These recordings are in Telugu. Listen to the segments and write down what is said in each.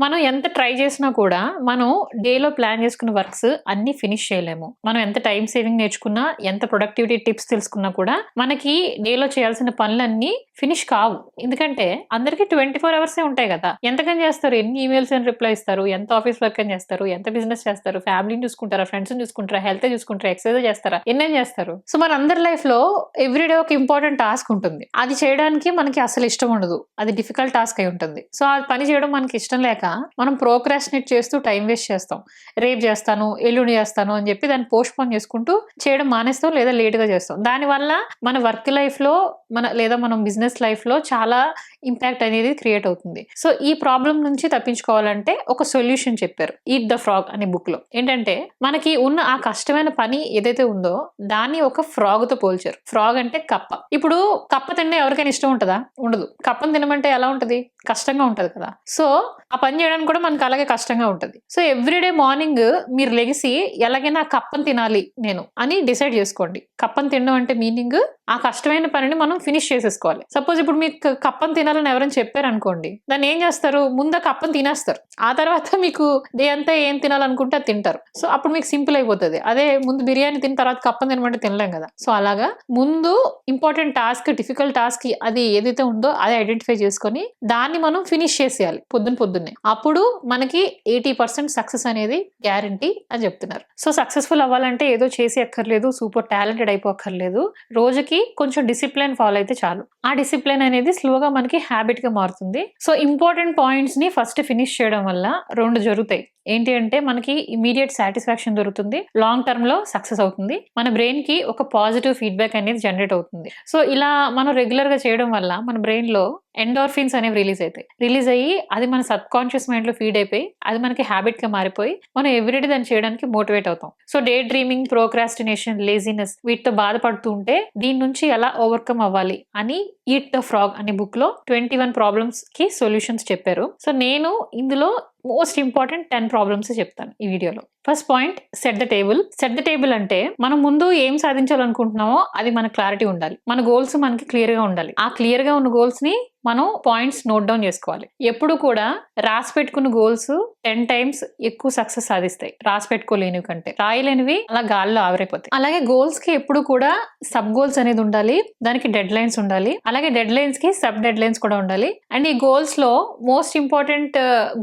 మనం ఎంత ట్రై చేసినా కూడా మనం డేలో ప్లాన్ చేసుకున్న వర్క్స్ అన్ని ఫినిష్ చేయలేము. మనం ఎంత టైం సేవింగ్ నేర్చుకున్నా ఎంత ప్రొడక్టివిటీ టిప్స్ తెలుసుకున్నా కూడా మనకి డేలో చేయాల్సిన పనులన్నీ ఫినిష్ కావు. ఎందుకంటే అందరికీ ట్వంటీ ఫోర్ అవర్సే ఉంటాయి కదా. ఎంతకని చేస్తారు? ఎన్ని ఈమెయిల్స్ అని రిప్లై ఇస్తారు? ఎంత ఆఫీస్ వర్క్ అని చేస్తారు? ఎంత బిజినెస్ చేస్తారు? ఫ్యామిలీని చూసుకుంటారా? ఫ్రెండ్స్ని చూసుకుంటారా? హెల్త్ చూసుకుంటారా? ఎక్సర్సైజ్ చేస్తారా? ఎన్నేం చేస్తారు? సో మన అందరి లైఫ్లో ఎవ్రీడే ఒక ఇంపార్టెంట్ టాస్క్ ఉంటుంది. అది చేయడానికి మనకి అసలు ఇష్టం ఉండదు. అది డిఫికల్ట్ టాస్క్ అయి ఉంటుంది. సో ఆ పని చేయడం మనకి ఇష్టం లేక మనం ప్రోక్రాస్టినేట్ చేస్తూ టైం వేస్ట్ చేస్తాం. రేపు చేస్తాను ఎల్లుండి చేస్తాను అని చెప్పి దాన్ని పోస్ట్పోన్ చేసుకుంటూ చేయడం మానేస్తాం లేదా లేట్గా చేస్తాం. దానివల్ల మన వర్క్ లైఫ్లో మన లేదా మనం బిజినెస్ లైఫ్లో చాలా ఇంపాక్ట్ అనేది క్రియేట్ అవుతుంది. సో ఈ ప్రాబ్లం నుంచి తప్పించుకోవాలంటే ఒక సొల్యూషన్ చెప్పారు ఈట్ ద ఫ్రాగ్ అనే బుక్లో. ఏంటంటే మనకి ఉన్న ఆ కష్టమైన పని ఏదైతే ఉందో దాన్ని ఒక ఫ్రాగ్తో పోల్చారు. ఫ్రాగ్ అంటే కప్ప. ఇప్పుడు కప్ప తింటే ఎవరికైనా ఇష్టం ఉంటుందా? ఉండదు. కప్పను తినమంటే ఎలా ఉంటది? కష్టంగా ఉంటుంది కదా. సో ఆ పని చేయడానికి కూడా మనకు అలాగే కష్టంగా ఉంటుంది. సో ఎవ్రీడే మార్నింగ్ మీరు లెగిసి ఎలాగైనా కప్పని తినాలి నేను అని డిసైడ్ చేసుకోండి. కప్పని తినడం అంటే మీనింగ్ ఆ కష్టమైన పనిని మనం ఫినిష్ చేసేసుకోవాలి. సపోజ్ ఇప్పుడు మీకు కప్పను తినాలని ఎవరైనా చెప్పారు అనుకోండి దాన్ని ఏం చేస్తారు? ముందు కప్పని కప్పను తినేస్తారు. ఆ తర్వాత మీకు డే అంతా ఏం తినాలనుకుంటే అది తింటారు. సో అప్పుడు మీకు సింపుల్ అయిపోతుంది. అదే ముందు బిర్యానీ తిన్న తర్వాత కప్పను తినమంటే తినలేం కదా. సో అలాగా ముందు ఇంపార్టెంట్ టాస్క్ డిఫికల్ట్ టాస్క్ అది ఏదైతే ఉందో అది ఐడెంటిఫై చేసుకొని దాన్ని మనం ఫినిష్ చేసేయాలి పొద్దున్న పొద్దున్నే. అప్పుడు మనకి ఎయిటీ పర్సెంట్ సక్సెస్ అనేది గ్యారంటీ అని చెప్తున్నారు. సో సక్సెస్ఫుల్ అవ్వాలంటే ఏదో చేసి అక్కర్లేదు సూపర్ టాలెంటెడ్ అయిపోక్కర్లేదు రోజుకి కొంచెం డిసిప్లిన్ ఫాలో అయితే చాలు. ఆ డిసిప్లిన్ అనేది స్లోగా మనకి హ్యాబిట్గా మారుతుంది. సో ఇంపార్టెంట్ పాయింట్స్ని ఫస్ట్ ఫినిష్ చేయడం వల్ల రెండు జరుగుతాయి. ఏంటి అంటే మనకి ఇమీడియట్ సాటిస్ఫాక్షన్ దొరుకుతుంది. లాంగ్ టర్మ్లో సక్సెస్ అవుతుంది. మన బ్రెయిన్కి ఒక పాజిటివ్ ఫీడ్బ్యాక్ అనేది జనరేట్ అవుతుంది. సో ఇలా మనం రెగ్యులర్గా చేయడం వల్ల మన బ్రెయిన్లో ఎండోర్ఫిన్స్ అనేవి రిలీజ్ అవుతాయి రిలీజ్ అయ్యి అది మన సబ్ కాన్షియస్ మైండ్లో ఫీడ్ అయిపోయి అది మనకి హ్యాబిట్గా మారిపోయి మనం ఎవ్రీడే దాన్ని చేయడానికి మోటివేట్ అవుతాం. So day dreaming procrastination laziness వీటితో బాధపడుతూ ఉంటే దీని నుంచి ఎలా ఓవర్కమ్ అవ్వాలి అని ఈట్ ద ఫ్రాగ్ అనే బుక్లో ట్వంటీ వన్ ప్రాబ్లమ్స్కి సొల్యూషన్స్ చెప్పారు. సో నేను ఇందులో మోస్ట్ ఇంపార్టెంట్ టెన్ ప్రాబ్లమ్స్ చెప్తాను ఈ వీడియోలో. First point set the table. Set the table అంటే మనం ముందు ఏం సాధించాలనుకుంటున్నామో అది మన క్లారిటీ ఉండాలి. మన గోల్స్ మనకి క్లియర్గా ఉండాలి. ఆ క్లియర్గా ఉన్న గోల్స్ని మనం పాయింట్స్ నోట్ డౌన్ చేసుకోవాలి. ఎప్పుడు కూడా రాసి పెట్టుకున్న గోల్స్ టెన్ టైమ్స్ ఎక్కువ సక్సెస్ సాధిస్తాయి. రాసి పెట్టుకోలేనివి కంటే. రాయలేనివి అలా గాల్లో ఆవిరైపోతాయి. అలాగే గోల్స్కి ఎప్పుడు కూడా సబ్ గోల్స్ అనేది ఉండాలి. దానికి డెడ్ లైన్స్ ఉండాలి. అలాగే డెడ్ లైన్స్కి సబ్ డెడ్ లైన్స్ కూడా ఉండాలి. అండ్ ఈ గోల్స్లో మోస్ట్ ఇంపార్టెంట్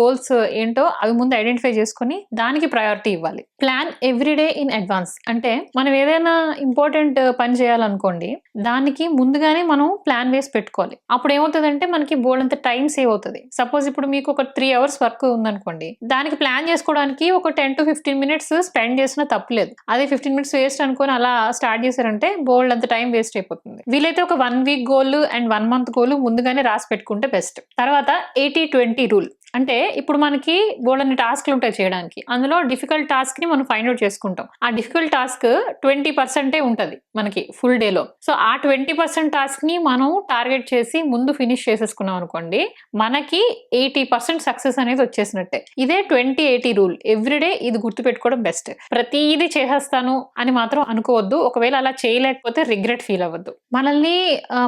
గోల్స్ ఏంటో అవి ముందు ఐడెంటిఫై చేసుకుని దానికి ప్రయారిటీ ఇవ్వాలి. ప్లాన్ ఎవ్రీడే ఇన్ అడ్వాన్స్ అంటే మనం ఏదైనా ఇంపార్టెంట్ పని చేయాలనుకోండి దానికి ముందుగానే మనం ప్లాన్ వేసి పెట్టుకోవాలి. అప్పుడు ఏమవుతుందంటే మనకి బోల్డంత టైం సేవ్ అవుతుంది. సపోజ్ ఇప్పుడు మీకు ఒక త్రీ అవర్స్ వర్క్ ఉందనుకోండి దానికి ప్లాన్ చేసుకోవడానికి ఒక ten to fifteen minutes spend చేసినా తప్పలేదు అదే ఫిఫ్టీన్ మినిట్స్ వేస్ట్ అనుకొని అలా స్టార్ట్ చేశారంటే బోల్డ్ అంత టైం వేస్ట్ అయిపోతుంది. వీలైతే ఒక one week goal and one month goal ముందుగానే రాసి పెట్టుకుంటే బెస్ట్ తర్వాత ఎయిటీ ట్వంటీ రూల్ అంటే ఇప్పుడు మనకి బోల్డన్ని టాస్క్లు ఉంటాయి చేయడానికి. అందులో డిఫికల్ట్ టాస్క్ని మనం ఫైండ్ అవుట్ చేసుకుంటాం. ఆ డిఫికల్ట్ టాస్క్ ట్వంటీ పర్సెంటే ఉంటుంది మనకి ఫుల్ డేలో. సో ఆ ట్వంటీ పర్సెంట్ టాస్క్ని మనం టార్గెట్ చేసి ముందు ఫినిష్ చేసేసుకున్నాం అనుకోండి మనకి ఎయిటీ పర్సెంట్ సక్సెస్ అనేది వచ్చేసినట్టే. ఇదే ట్వంటీ ఎయిటీ రూల్. ఎవ్రీడే ఇది గుర్తుపెట్టుకోవడం బెస్ట్. ప్రతిదీ చేసేస్తాను అని మాత్రం అనుకోవద్దు. ఒకవేళ అలా చేయలేకపోతే రిగ్రెట్ ఫీల్ అవ్వద్దు. మనల్ని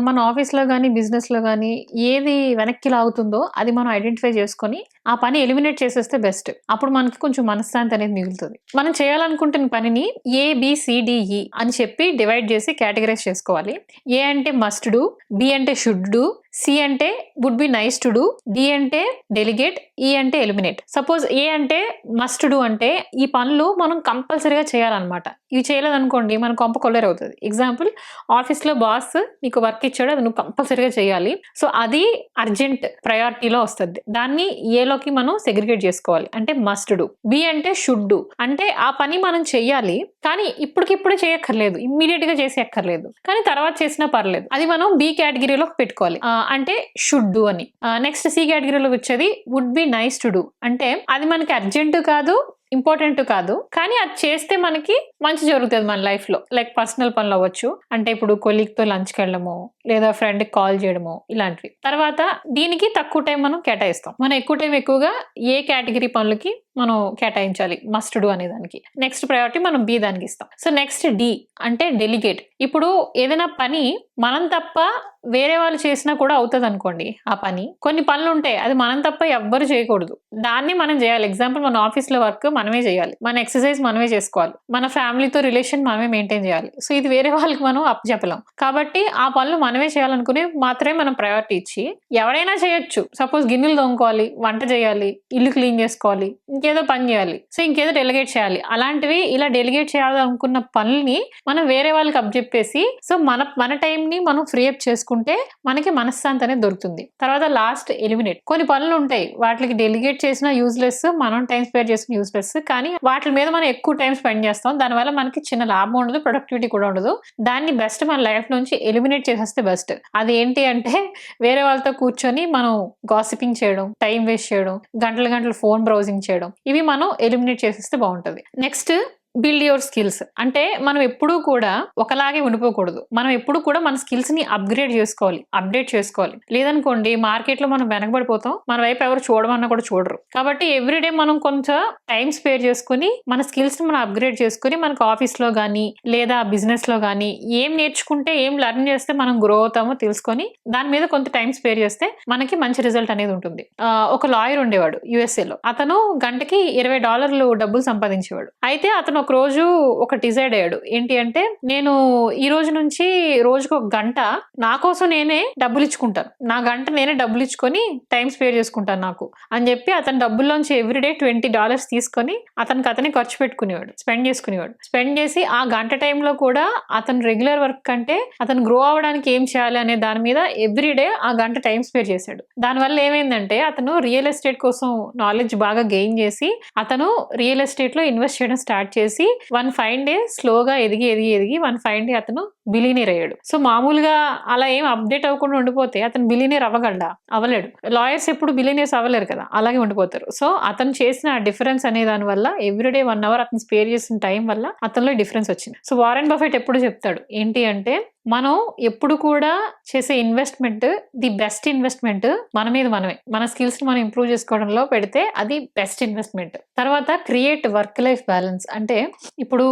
మన ఆఫీస్లో కానీ బిజినెస్లో కానీ ఏది వెనక్కి లాగుతుందో అది మనం ఐడెంటిఫై చేసుకొని ఆ పని ఎలిమినేట్ చేసేస్తే బెస్ట్. అప్పుడు మనకి కొంచెం మనశ్శాంతి అనేది మిగులుతుంది. మనం చేయాలనుకుంటున్న పనిని ఏ బిసిడిఈ e అని చెప్పి డివైడ్ చేసి కేటగరైజ్ చేసుకోవాలి. ఏ అంటే మస్ట్ డూ బి అంటే షుడ్ డూ సి అంటే would be nice to do D అంటే డెలిగేట్ ఈ e అంటే ఎలిమినేట్ సపోజ్ ఏ అంటే మస్ట్ డూ అంటే ఈ పనులు మనం కంపల్సరీగా చేయాలన్నమాట. ఇవి చేయలేదనుకోండి మన కొంప కొల్లర్ అవుతుంది ఎగ్జాంపుల్ ఆఫీస్లో బాస్ నీకు వర్క్ ఇచ్చాడు అది నువ్వు కంపల్సరీగా చేయాలి. సో అది అర్జెంట్ ప్రయారిటీలో వస్తుంది. దాన్ని ఏలోకి మనం సెగ్రిగేట్ చేసుకోవాలి. అంటే మస్ట్ డూ బి అంటే షుడ్ డూ అంటే ఆ పని మనం చెయ్యాలి కానీ ఇప్పటికిప్పుడు చేయక్కర్లేదు. ఇమ్మీడియట్గా చేసి అక్కర్లేదు కానీ తర్వాత చేసినా పర్లేదు. అది మనం బి కేటగిరీలో పెట్టుకోవాలి. అంటే షుడ్ డూ అని. నెక్స్ట్ సి కేటగిరీలో వచ్చేది would be nice to do అంటే అది మనకి అర్జెంటు కాదు ఇంపార్టెంట్ కాదు కానీ అది చేస్తే మనకి మంచి జరుగుతుంది మన లైఫ్లో. లైక్ పర్సనల్ పనులు అవ్వచ్చు. అంటే ఇప్పుడు కొలీగ్తో లంచ్కి వెళ్ళడము లేదా ఫ్రెండ్కి కాల్ చేయడము ఇలాంటివి. తర్వాత దీనికి తక్కువ టైం మనం కేటాయిస్తాం. మనం ఎక్కువ టైం ఎక్కువగా ఏ కేటగిరీ పనులకి మనం కేటాయించాలి మస్ట్ డూ అనే దానికి. నెక్స్ట్ ప్రయారిటీ మనం బి దానికి ఇస్తాం. సో నెక్స్ట్ డి అంటే డెలిగేట్ ఇప్పుడు ఏదైనా పని మనం తప్ప వేరే వాళ్ళు చేసినా కూడా అవుతుంది అనుకోండి ఆ పని. కొన్ని పనులు ఉంటాయి అది మనం తప్ప ఎవ్వరు చేయకూడదు. దాన్ని మనం చేయాలి. ఎగ్జాంపుల్ మన ఆఫీస్లో వర్క్ మనమే చేయాలి. మన ఎక్సర్సైజ్ మనమే చేసుకోవాలి. మన ఫ్యామిలీతో రిలేషన్ మనమే మెయింటైన్ చేయాలి. సో ఇది వేరే వాళ్ళకి మనం అప్ చెప్పలేం. కాబట్టి ఆ పనులు మనమే చేయాలనుకునే మాత్రమే మనం ప్రయారిటీ ఇచ్చి ఎవరైనా చేయొచ్చు. సపోజ్ గిన్నెలు తోముకోవాలి వంట చేయాలి ఇల్లు క్లీన్ చేసుకోవాలి ఇంకేదో పని చేయాలి. సో ఇంకేదో డెలిగేట్ చేయాలి. అలాంటివి ఇలా డెలిగేట్ చేయాలనుకున్న పనుల్ని మనం వేరే వాళ్ళకి అప్పచెప్పేసి సో మన మన టైంని మనం ఫ్రీ అప్ చేసుకుంటే మనకి మనశ్శాంతి అనేది దొరుకుతుంది. తర్వాత లాస్ట్ ఎలిమినేట్ కొన్ని పనులు ఉంటాయి. వాటికి డెలిగేట్ చేసిన యూజ్లెస్ మనం టైం స్పెండ్ చేసిన యూజ్లెస్ కానీ వాటి మీద మనం ఎక్కువ టైం స్పెండ్ చేస్తాం. దానివల్ల మనకి చిన్న లాభం ఉండదు ప్రొడక్టివిటీ కూడా ఉండదు. దాన్ని బెస్ట్ మన లైఫ్ నుంచి ఎలిమినేట్ చేసేస్తే బెస్ట్ అది ఏంటి అంటే వేరే వాళ్ళతో కూర్చొని మనం గాసిపింగ్ చేయడం టైం వేస్ట్ చేయడం గంటల గంటలు ఫోన్ బ్రౌజింగ్ చేయడం ఇవి మనం ఎలిమినేట్ చేసేస్తే బాగుంటుంది. నెక్స్ట్ బిల్డ్ యువర్ స్కిల్స్ అంటే మనం ఎప్పుడూ కూడా ఒకలాగే ఉండిపోకూడదు. మనం ఎప్పుడు కూడా మన స్కిల్స్ని అప్గ్రేడ్ చేసుకోవాలి. అప్డేట్ చేసుకోవాలి. లేదనుకోండి మార్కెట్లో మనం వెనకబడిపోతాం. మన వైపు ఎవరు చూడమన్నా కూడా చూడరు. కాబట్టి ఎవ్రీడే మనం కొంచెం టైం స్పేర్ చేసుకుని మన స్కిల్స్ని మనం అప్గ్రేడ్ చేసుకుని మనకు ఆఫీస్లో కానీ లేదా బిజినెస్లో కానీ ఏం నేర్చుకుంటే ఏం లెర్న్ చేస్తే మనం గ్రో అవుతామో తెలుసుకొని దాని మీద కొంత టైం స్పేర్ చేస్తే మనకి మంచి రిజల్ట్ అనేది ఉంటుంది. ఒక లాయర్ ఉండేవాడు యుఎస్ఏలో అతను గంటకి ఇరవై డాలర్లు డబ్బులు సంపాదించేవాడు. అయితే అతను ఒక రోజు ఒక డిసైడ్ అయ్యాడు. ఏంటి అంటే నేను ఈ రోజు నుంచి రోజుకు ఒక గంట నా కోసం నేనే డబ్బులు ఇచ్చుకుంటాను. నా గంట నేనే డబ్బులు ఇచ్చుకొని టైం స్పేర్ చేసుకుంటాను నాకు. అని చెప్పి అతని డబ్బుల్లోంచి ఎవ్రీడే ట్వంటీ డాలర్స్ తీసుకొని అతనికి అతనే ఖర్చు పెట్టుకునేవాడు స్పెండ్ చేసుకునేవాడు. స్పెండ్ చేసి ఆ గంట టైంలో కూడా అతను రెగ్యులర్ వర్క్ కంటే అతను గ్రో అవ్వడానికి ఏం చేయాలి అనే దాని మీద ఎవ్రీడే ఆ గంట టైం స్పేర్ చేశాడు. దానివల్ల ఏమైందంటే అతను రియల్ ఎస్టేట్ కోసం నాలెడ్జ్ బాగా గెయిన్ చేసి అతను రియల్ ఎస్టేట్లో ఇన్వెస్ట్ చేయడం స్టార్ట్ చేసి వన్ ఫైవ్ డే స్లోగా ఎదిగి ఎదిగి ఎదిగి వన్ ఫైవ్ డే అతను బిలీనియర్ అయ్యాడు. సో మామూలుగా అలా ఏం అప్డేట్ అవ్వకుండా ఉండిపోతే అతను బిలీనియర్ అవ్వగలడా అవ్వలేడు. లాయర్స్ ఎప్పుడు బిలీనియర్స్ అవ్వలేరు కదా అలాగే ఉండిపోతారు. సో అతను చేసిన డిఫరెన్స్ అనే దాని వల్ల ఎవ్రీడే వన్ అవర్ అతను స్పేర్ చేసిన టైం వల్ల అతనిలో డిఫరెన్స్ వచ్చింది. సో వారెన్ బఫెట్ ఎప్పుడు చెప్తాడు? ఏంటి అంటే మనం ఎప్పుడు కూడా చేసే ఇన్వెస్ట్మెంట్ ది బెస్ట్ ఇన్వెస్ట్మెంట్ మన మీద మనమే. మన స్కిల్స్ మనం ఇంప్రూవ్ చేసుకోవడంలో పెడితే అది బెస్ట్ ఇన్వెస్ట్మెంట్. తర్వాత క్రియేట్ వర్క్ లైఫ్ బ్యాలెన్స్. అంటే ఇప్పుడు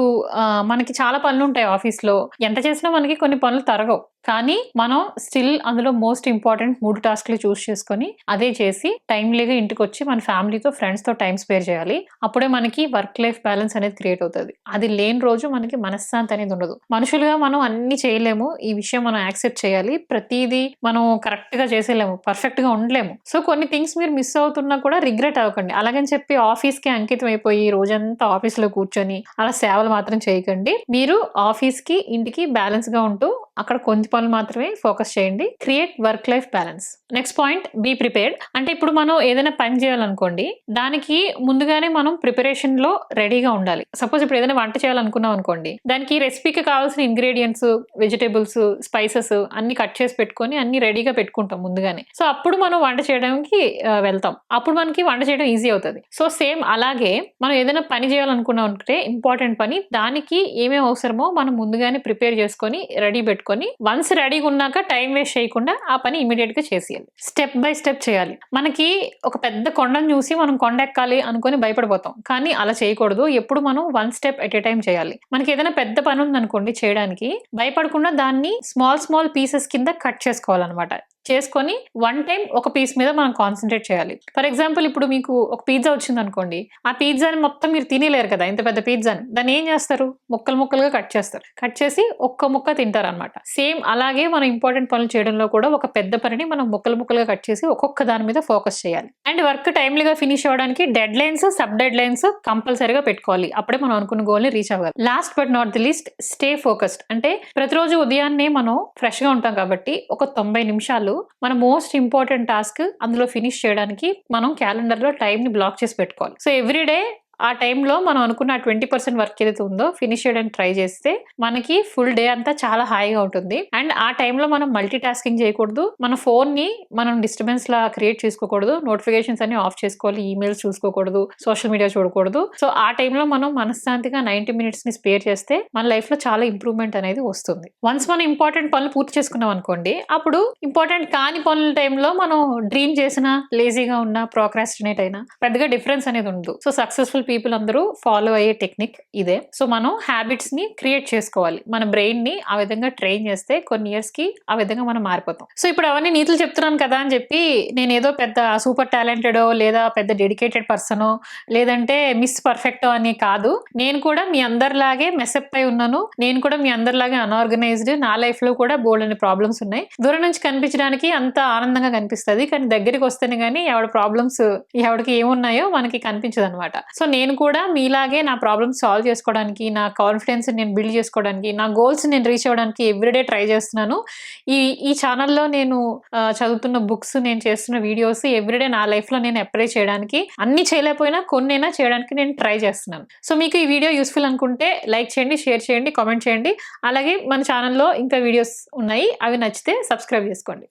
మనకి చాలా పనులు ఉంటాయి ఆఫీస్లో. ఎంత చేసి మనకి కొన్ని పనులు తరగవు. కానీ మనం స్టిల్ అందులో మోస్ట్ ఇంపార్టెంట్ మూడు టాస్క్లు చూస్ చేసుకొని అదే చేసి టైమ్లీగా ఇంటికి వచ్చి మన ఫ్యామిలీతో ఫ్రెండ్స్తో టైం స్పేర్ చేయాలి. అప్పుడే మనకి వర్క్ లైఫ్ బ్యాలెన్స్ అనేది క్రియేట్ అవుతుంది. అది లేని రోజు మనకి మనశ్శాంతి అనేది ఉండదు. మనుషులుగా మనం అన్ని చేయలేము. ఈ విషయం మనం యాక్సెప్ట్ చేయాలి. ప్రతిదీ మనం కరెక్ట్గా చేసేలేము. పర్ఫెక్ట్గా ఉండలేము. సో కొన్ని థింగ్స్ మీరు మిస్ అవుతున్నా కూడా రిగ్రెట్ అవ్వకండి. అలాగని చెప్పి ఆఫీస్కి అంకితం అయిపోయి రోజంతా ఆఫీస్లో కూర్చొని అలా సేవలు మాత్రం చేయకండి. మీరు ఆఫీస్కి ఇంటికి బ్యాలెన్స్గా ఉంటూ అక్కడ కొంచెం పనులు మాత్రమే ఫోకస్ చేయండి. Create work life balance. Next point be prepared. అంటే ఇప్పుడు మనం ఏదైనా పని చేయాలనుకోండి దానికి ముందుగానే మనం ప్రిపరేషన్లో రెడీగా ఉండాలి. సపోజ్ ఇప్పుడు ఏదైనా వంట చేయాలనుకున్నాం అనుకోండి దానికి రెసిపీకి కావాల్సిన ఇంగ్రీడియంట్స్ వెజిటేబుల్స్ స్పైసెస్ అన్ని కట్ చేసి పెట్టుకొని అన్ని రెడీగా పెట్టుకుంటాం ముందుగానే. సో అప్పుడు మనం వంట చేయడానికి వెళ్తాం. అప్పుడు మనకి వంట చేయడం ఈజీ అవుతుంది. సో సేమ్ అలాగే మనం ఏదైనా పని చేయాలనుకున్నాం అనుకుంటే ఇంపార్టెంట్ పని దానికి ఏమేమి అవసరమో మనం ముందుగానే ప్రిపేర్ చేసుకొని రెడీ పెట్టుకొని వన్స్ రెడీగా ఉన్నాక టైం వేస్ట్ చేయకుండా ఆ పని ఇమీడియట్గా చేసేయాలి. స్టెప్ బై స్టెప్ చేయాలి. మనకి ఒక పెద్ద కొండను చూసి మనం కొండ ఎక్కాలి అనుకొని భయపడిపోతాం. కానీ అలా చేయకూడదు. ఎప్పుడు మనం one step at a time చేయాలి. మనకి ఏదైనా పెద్ద పని ఉందనుకోండి చేయడానికి భయపడకుండా దాన్ని స్మాల్ స్మాల్ పీసెస్ కింద కట్ చేసుకోవాలన్నమాట. చేసుకొని వన్ టైం ఒక పీస్ మీద మనం కాన్సన్ట్రేట్ చేయాలి. ఫర్ ఎగ్జాంపుల్ ఇప్పుడు మీకు ఒక పిజ్జా వచ్చింది అనుకోండి ఆ పిజ్జాని మొత్తం మీరు తినేలేరు కదా ఇంత పెద్ద పిజ్జాని దాన్ని ఏం చేస్తారు? ముక్కలు ముక్కలుగా కట్ చేస్తారు. కట్ చేసి ఒక్క ముక్క తింటారు అనమాట సేమ్ అలాగే మనం ఇంపార్టెంట్ పనులు చేయడంలో కూడా ఒక పెద్ద పనిని మనం ముక్కలు ముక్కలుగా కట్ చేసి ఒక్కొక్క దాని మీద ఫోకస్ చేయాలి. అండ్ వర్క్ టైమ్లీగా ఫినిష్ అవ్వడానికి deadlines sub deadlines కంపల్సరీగా పెట్టుకోవాలి. అప్పుడే మనం అనుకున్న గోల్ని రీచ్ అవ్వాలి last but not the least stay focused అంటే ప్రతిరోజు ఉదయాన్నే మనం ఫ్రెష్గా ఉంటాం కాబట్టి ఒక తొంభై నిమిషాలు మన మోస్ట్ ఇంపార్టెంట్ టాస్క్ అందులో ఫినిష్ చేయడానికి మనం క్యాలెండర్లో టైం ని బ్లాక్ చేసి పెట్టుకోవాలి. సో ఎవ్రీడే ఆ టైంలో మనం అనుకున్న ట్వంటీ పర్సెంట్ వర్క్ ఏదైతే ఉందో ఫినిష్ చేయడానికి ట్రై చేస్తే మనకి ఫుల్ డే అంతా చాలా హాయిగా ఉంటుంది. అండ్ ఆ టైంలో మనం మల్టీ టాస్కింగ్ చేయకూడదు. మన ఫోన్ని మనం డిస్టర్బెన్స్ లా క్రియేట్ చేసుకోకూడదు. నోటిఫికేషన్స్ అన్ని ఆఫ్ చేసుకోవాలి. ఈమెయిల్స్ చూసుకోకూడదు. సోషల్ మీడియా చూడకూడదు. సో ఆ టైంలో మనం మనశ్శాంతిగా నైన్టీ మినిట్స్ని స్పేర్ చేస్తే మన లైఫ్లో చాలా ఇంప్రూవ్మెంట్ అనేది వస్తుంది. వన్స్ మనం ఇంపార్టెంట్ పనులు పూర్తి చేసుకున్నాం అనుకోండి అప్పుడు ఇంపార్టెంట్ కాని పనుల టైంలో మనం డ్రీమ్ చేసిన లేజీగా ఉన్న ప్రోక్రాస్టినేట్ అయినా పెద్దగా డిఫరెన్స్ అనేది ఉండదు. సో సక్సెస్ఫుల్ పీపుల్ అందరూ ఫాలో అయ్యే టెక్నిక్ ఇదే. సో మనం హ్యాబిట్స్ని క్రియేట్ చేసుకోవాలి. మన బ్రెయిన్ని ఆ విధంగా ట్రైన్ చేస్తే కొన్ని ఇయర్స్కి ఆ విధంగా మనం మారిపోతాం. సో ఇప్పుడు అవన్నీ నీతులు చెప్తున్నాను కదా అని చెప్పి నేను ఏదో పెద్ద సూపర్ టాలెంటెడ్ లేదా పెద్ద డెడికేటెడ్ పర్సనో లేదంటే మిస్ పర్ఫెక్టో అని కాదు. నేను కూడా మీ అందరిలాగే మెసప్ అయి ఉన్నాను. నేను కూడా మీ అందరిలాగే అన్ఆర్గనైజ్డ్ నా లైఫ్లో కూడా బోల్డ్ అనే ప్రాబ్లమ్స్ ఉన్నాయి. దూరం నుంచి కనిపించడానికి అంత ఆనందంగా కనిపిస్తుంది. కానీ దగ్గరికి వస్తేనే కానీ ఎవడ ప్రాబ్లమ్స్ ఎవడికి ఏమున్నాయో మనకి కనిపించదు అనమాట సో నేను కూడా మీలాగే నా ప్రాబ్లమ్స్ సాల్వ్ చేసుకోవడానికి నా కాన్ఫిడెన్స్ నేను బిల్డ్ చేసుకోవడానికి నా గోల్స్ నేను రీచ్ అవ్వడానికి ఎవ్రీడే ట్రై చేస్తున్నాను. ఈ ఈ ఛానల్లో నేను చదువుతున్న బుక్స్ నేను చేస్తున్న వీడియోస్ ఎవ్రీడే నా లైఫ్లో నేను అప్లై చేయడానికి అన్ని చేయలేకపోయినా కొన్నైనా చేయడానికి నేను ట్రై చేస్తున్నాను. సో మీకు ఈ వీడియో యూస్ఫుల్ అనుకుంటే లైక్ చేయండి షేర్ చేయండి కామెంట్ చేయండి. అలాగే మన ఛానల్లో ఇంకా వీడియోస్ ఉన్నాయి అవి నచ్చితే సబ్స్క్రైబ్ చేసుకోండి.